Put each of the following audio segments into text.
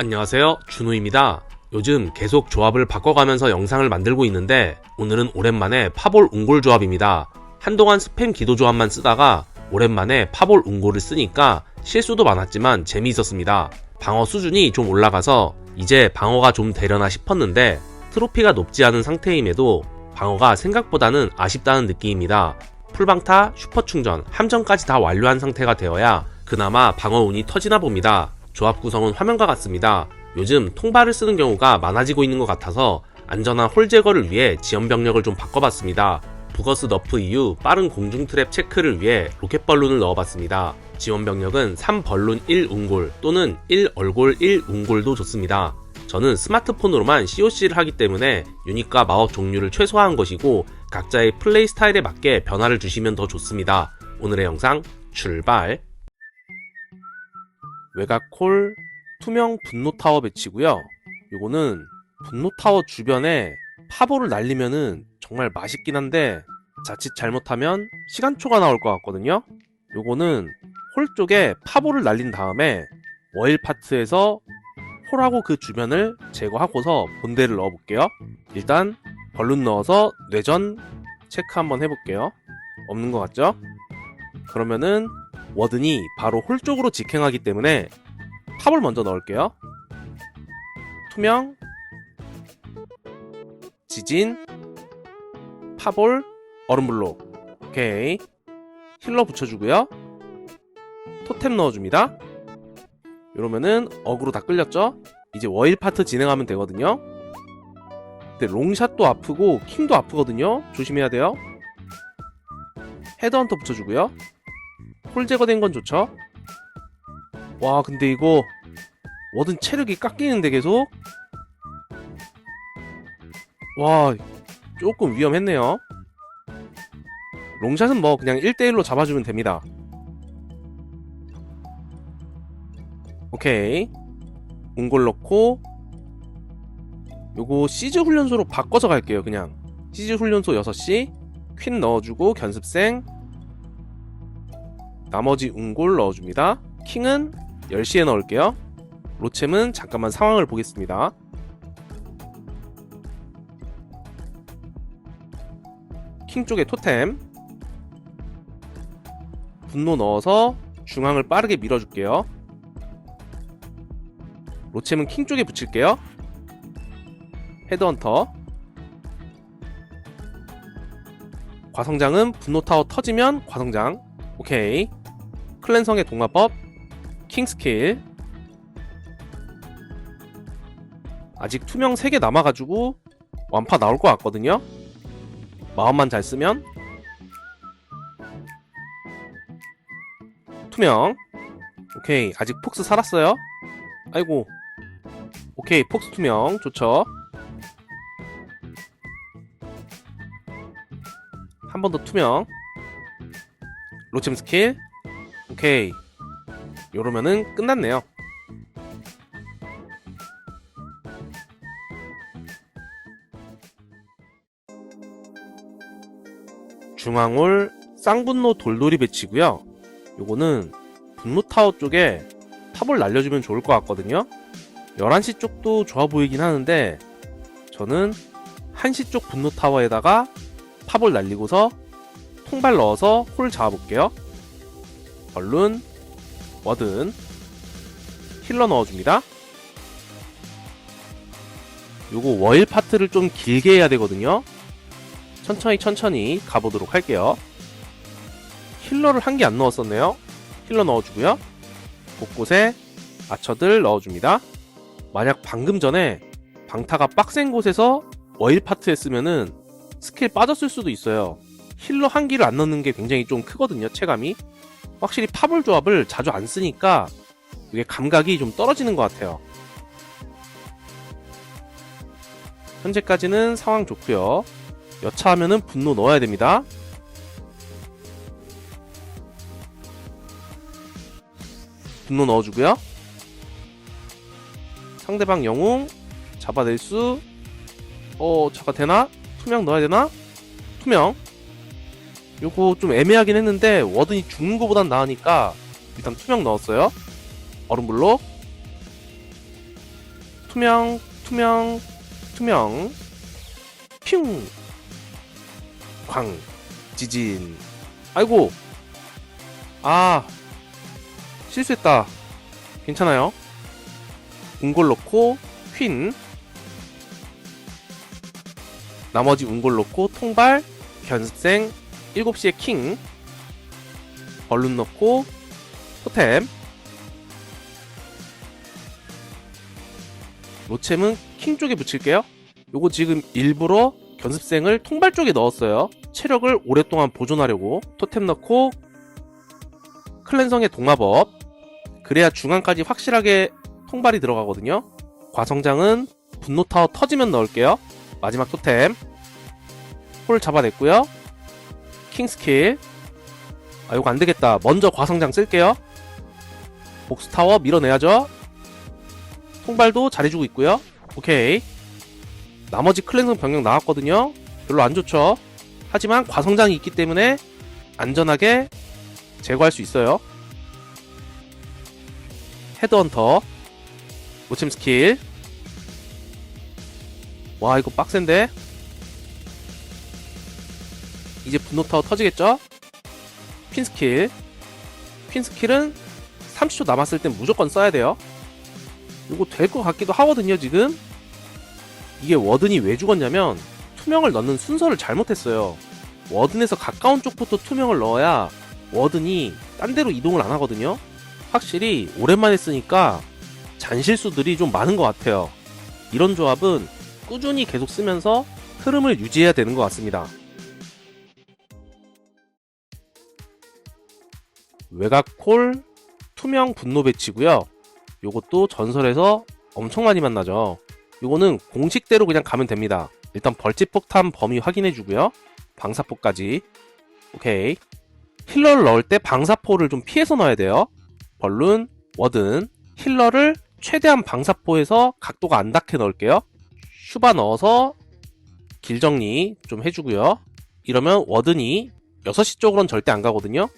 안녕하세요. 준우입니다. 요즘 계속 조합을 바꿔가면서 영상을 만들고 있는데 오늘은 오랜만에 파볼 웅골 조합입니다. 한동안 스팸 기도 조합만 쓰다가 오랜만에 파볼 웅골을 쓰니까 실수도 많았지만 재미있었습니다. 방어 수준이 좀 올라가서 이제 방어가 좀 되려나 싶었는데 트로피가 높지 않은 상태임에도 방어가 생각보다는 아쉽다는 느낌입니다. 풀방타, 슈퍼충전, 함정까지 다 완료한 상태가 되어야 그나마 방어 운이 터지나 봅니다. 조합 구성은 화면과 같습니다. 요즘 통발을 쓰는 경우가 많아지고 있는 것 같아서 안전한 홀 제거를 위해 지연 병력을 좀 바꿔봤습니다. 부거스 너프 이후 빠른 공중 트랩 체크를 위해 로켓 벌룬을 넣어봤습니다. 지원 병력은 3벌룬 1웅골 또는 1얼골 1웅골도 좋습니다. 저는 스마트폰으로만 COC를 하기 때문에 유닛과 마법 종류를 최소화한 것이고 각자의 플레이 스타일에 맞게 변화를 주시면 더 좋습니다. 오늘의 영상 출발! 외곽콜 투명 분노 타워 배치고요. 요거는 분노 타워 주변에 파보를 날리면은 정말 맛있긴 한데 자칫 잘못하면 시간초가 나올 것 같거든요. 요거는 홀 쪽에 파보를 날린 다음에 워일 파트에서 홀하고 그 주변을 제거하고서 본대를 넣어볼게요. 일단 벌룬 넣어서 뇌전 체크 한번 해볼게요. 없는 것 같죠? 그러면은 워든이 바로 홀 쪽으로 직행하기 때문에 팝을 먼저 넣을게요. 투명, 지진, 파볼, 얼음블록. 오케이. 힐러 붙여주고요. 토템 넣어줍니다. 이러면은 어그로 다 끌렸죠? 이제 워일 파트 진행하면 되거든요. 근데 롱샷도 아프고 킹도 아프거든요. 조심해야 돼요. 헤드헌터 붙여주고요. 홀 제거된 건 좋죠? 와 근데 이거 워든 체력이 깎이는데 계속? 와 조금 위험했네요. 롱샷은 뭐 그냥 1대1로 잡아주면 됩니다. 오케이. 웅골 넣고 요거 시즈 훈련소로 바꿔서 갈게요 그냥. 시즈 훈련소 6시. 퀸 넣어주고 견습생 나머지 웅골 넣어줍니다 킹은 10시에 넣을게요. 로챔은 잠깐만 상황을 보겠습니다. 킹 쪽에 토템 분노 넣어서 중앙을 빠르게 밀어줄게요. 로챔은 킹 쪽에 붙일게요. 헤드헌터 과성장은 분노 타워 터지면 과성장 오케이 클랜성의 동화법 킹스킬 아직 투명 3개 남아가지고 완파 나올 것 같거든요. 마음만 잘 쓰면. 투명. 오케이 아직 폭스 살았어요. 아이고. 오케이 폭스 투명. 좋죠. 한 번 더 투명. 로챔 스킬 오케이 요러면은 끝났네요. 중앙홀 쌍분노 돌돌이 배치고요. 요거는 분노 타워 쪽에 탑을 날려주면 좋을 것 같거든요. 11시 쪽도 좋아 보이긴 하는데 저는 1시 쪽 분노 타워에다가 팝을 날리고서 통발 넣어서 홀 잡아볼게요. 벌룬 워든 힐러 넣어줍니다. 요거 워일 파트를 좀 길게 해야 되거든요. 천천히 천천히 가보도록 할게요. 힐러를 한 개 안 넣었었네요. 힐러 넣어주고요. 곳곳에 아처들 넣어줍니다. 만약 방금 전에 방타가 빡센 곳에서 워일 파트 했으면은 스킬 빠졌을 수도 있어요. 힐러 한 기를 안 넣는 게 굉장히 좀 크거든요, 체감이. 확실히 파볼 조합을 자주 안 쓰니까 이게 감각이 좀 떨어지는 것 같아요. 현재까지는 상황 좋고요. 여차하면은 분노 넣어야 됩니다. 분노 넣어주고요. 상대방 영웅 잡아낼 수. 어 잠깐 되나? 투명 넣어야 되나? 투명. 요거 좀 애매하긴 했는데 워든이 죽는 것보단 나으니까 일단 투명 넣었어요. 얼음블록 투명, 투명, 투명, 핑, 광, 지진. 아이고, 아, 실수했다. 괜찮아요. 웅골 넣고, 퀸. 나머지 웅골 넣고, 통발, 견습생, 7시에 킹. 벌룬 넣고, 토템. 로챔은 킹 쪽에 붙일게요. 요거 지금 일부러 견습생을 통발 쪽에 넣었어요. 체력을 오랫동안 보존하려고 토템 넣고 클랜성의 동마법 그래야 중앙까지 확실하게 통발이 들어가거든요. 과성장은 분노타워 터지면 넣을게요. 마지막 토템 홀 잡아냈고요. 킹스킬 아 요거 안되겠다. 먼저 과성장 쓸게요. 복스타워 밀어내야죠. 통발도 잘해주고 있고요. 오케이. 나머지 클랜성 병력 나왔거든요. 별로 안 좋죠. 하지만 과성장이 있기 때문에 안전하게 제거할 수 있어요. 헤드헌터 모침 스킬 와 이거 빡센데 이제 분노타워 터지겠죠? 퀸 스킬. 퀸 스킬은 30초 남았을 땐 무조건 써야 돼요. 이거 될 것 같기도 하거든요 지금. 이게 워든이 왜 죽었냐면 투명을 넣는 순서를 잘못했어요. 워든에서 가까운 쪽부터 투명을 넣어야 워든이 딴 데로 이동을 안 하거든요. 확실히 오랜만에 쓰니까 잔실수들이 좀 많은 것 같아요. 이런 조합은 꾸준히 계속 쓰면서 흐름을 유지해야 되는 것 같습니다 외곽콜 투명 분노 배치고요 요것도 전설에서 엄청 많이 만나죠. 요거는 공식대로 그냥 가면 됩니다. 일단 벌집 폭탄 범위 확인해 주고요. 방사포까지. 오케이. 힐러를 넣을 때 방사포를 좀 피해서 넣어야 돼요. 벌룬, 워든. 힐러를 최대한 방사포에서 각도가 안 닿게 넣을게요. 슈바 넣어서 길 정리 좀 해주고요. 이러면 워든이 6시 쪽으로는 절대 안 가거든요.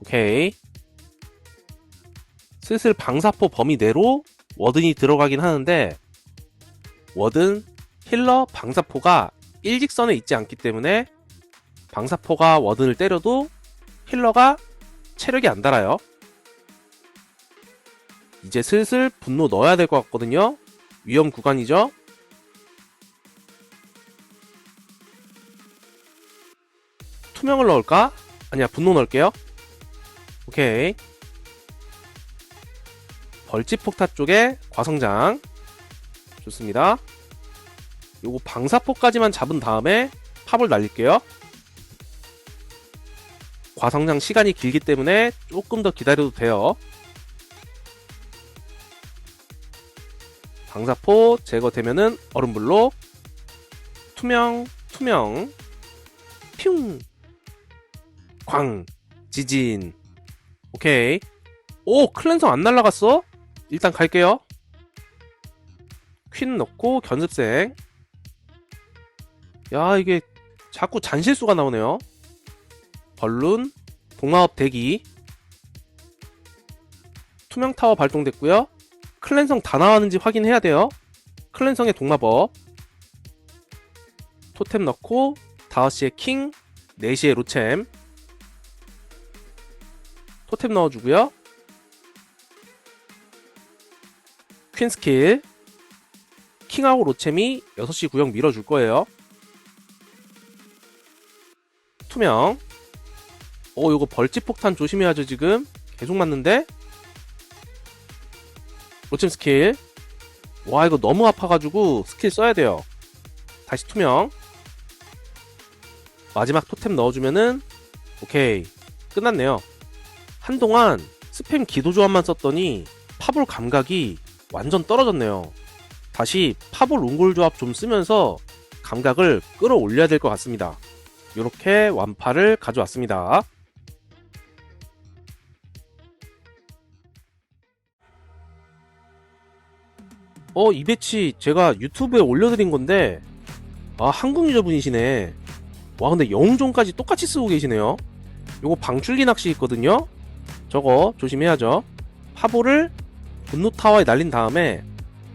오케이. 슬슬 방사포 범위 내로 워든이 들어가긴 하는데 워든, 힐러, 방사포가 일직선에 있지 않기 때문에 방사포가 워든을 때려도 힐러가 체력이 안 달아요. 이제 슬슬 분노 넣어야 될 것 같거든요. 위험 구간이죠. 투명을 넣을까? 아니야, 분노 넣을게요. 오케이. 벌집 폭탄 쪽에 과성장. 좋습니다. 요거 방사포까지만 잡은 다음에 팝을 날릴게요. 과성장 시간이 길기 때문에 조금 더 기다려도 돼요. 방사포 제거되면은 얼음블록 투명 투명. 퓨! 광! 지진 오케이 오 클랜성 안 날라갔어? 일단 갈게요. 퀸 넣고 견습생. 야 이게 자꾸 잔실수가 나오네요. 벌룬, 동마업 대기. 투명 타워 발동됐고요. 클랜성 다 나왔는지 확인해야 돼요. 클랜성의 동마법. 토템 넣고 5시에 킹, 4시에 로챔. 토템 넣어주고요. 퀸 스킬. 킹하고 로챔이 6시 구역 밀어줄 거예요. 투명. 오 요거 벌집 폭탄 조심해야죠 지금. 계속 맞는데? 로챔 스킬. 와 이거 너무 아파가지고 스킬 써야 돼요. 다시 투명. 마지막 토템 넣어주면은 오케이. 끝났네요 한동안 스팸 기도 조합만 썼더니 파볼 감각이 완전 떨어졌네요. 다시 파볼 웅골 조합 좀 쓰면서 감각을 끌어올려야 될 것 같습니다. 이렇게 완파를 가져왔습니다. 어, 이 배치 제가 유튜브에 올려드린 건데, 아, 한국 유저분이시네. 와, 근데 영웅종까지 똑같이 쓰고 계시네요. 요거 방출기 낚시 있거든요? 저거 조심해야죠. 파볼을 분노 타워에 날린 다음에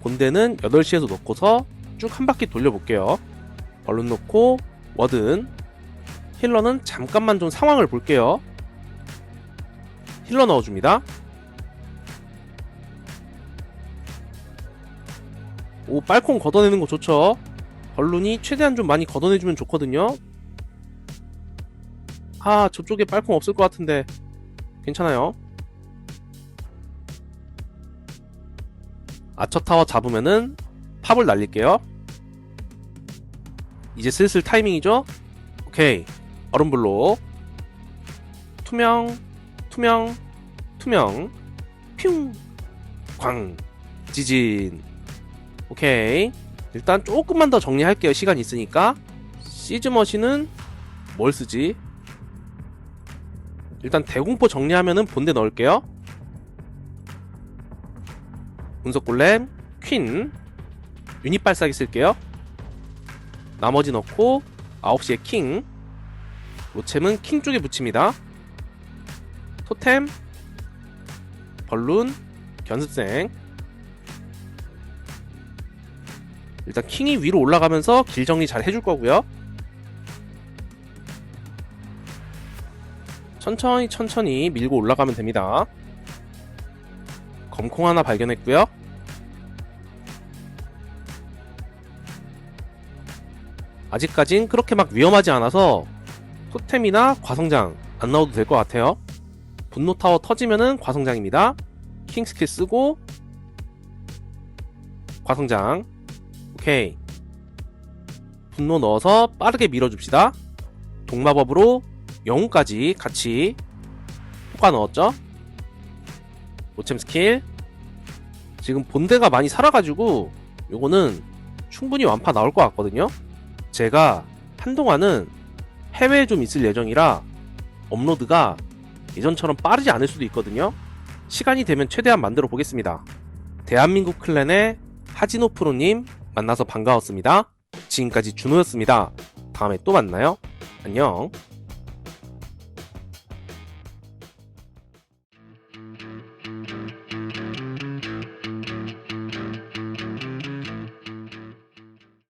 본대는 8시에서 놓고서 쭉 한 바퀴 돌려볼게요. 얼른 놓고 워든 힐러는 잠깐만 좀 상황을 볼게요. 힐러 넣어줍니다. 오 빨콩 걷어내는 거 좋죠. 벌룬이 최대한 좀 많이 걷어내주면 좋거든요. 아 저쪽에 빨콩 없을 것 같은데 괜찮아요. 아처 타워 잡으면은 팝을 날릴게요. 이제 슬슬 타이밍이죠? 오케이. 얼음블로. 투명, 투명, 투명. 퓨. 광. 지진. 오케이. 일단 조금만 더 정리할게요. 시간 있으니까. 시즈머신은 뭘 쓰지? 일단 대공포 정리하면은 본대 넣을게요. 분석골렘, 퀸, 유닛 발사기 쓸게요. 나머지 넣고 9시에 킹, 로챔은 킹 쪽에 붙입니다. 토템, 벌룬, 견습생. 일단 킹이 위로 올라가면서 길 정리 잘 해줄 거고요. 천천히 천천히 밀고 올라가면 됩니다. 검콩 하나 발견했고요. 아직까진 그렇게 막 위험하지 않아서 토템이나 과성장 안 넣어도 될 것 같아요. 분노 타워 터지면은 과성장입니다. 킹 스킬 쓰고 과성장 오케이 분노 넣어서 빠르게 밀어줍시다. 동마법으로 영웅까지 같이 효과 넣었죠. 오챔 스킬 지금 본대가 많이 살아가지고 요거는 충분히 완파 나올 것 같거든요. 제가 한동안은 해외에 좀 있을 예정이라 업로드가 예전처럼 빠르지 않을 수도 있거든요. 시간이 되면 최대한 만들어 보겠습니다. 대한민국 클랜의 하진호 프로님 만나서 반가웠습니다. 지금까지 준호였습니다. 다음에 또 만나요. 안녕.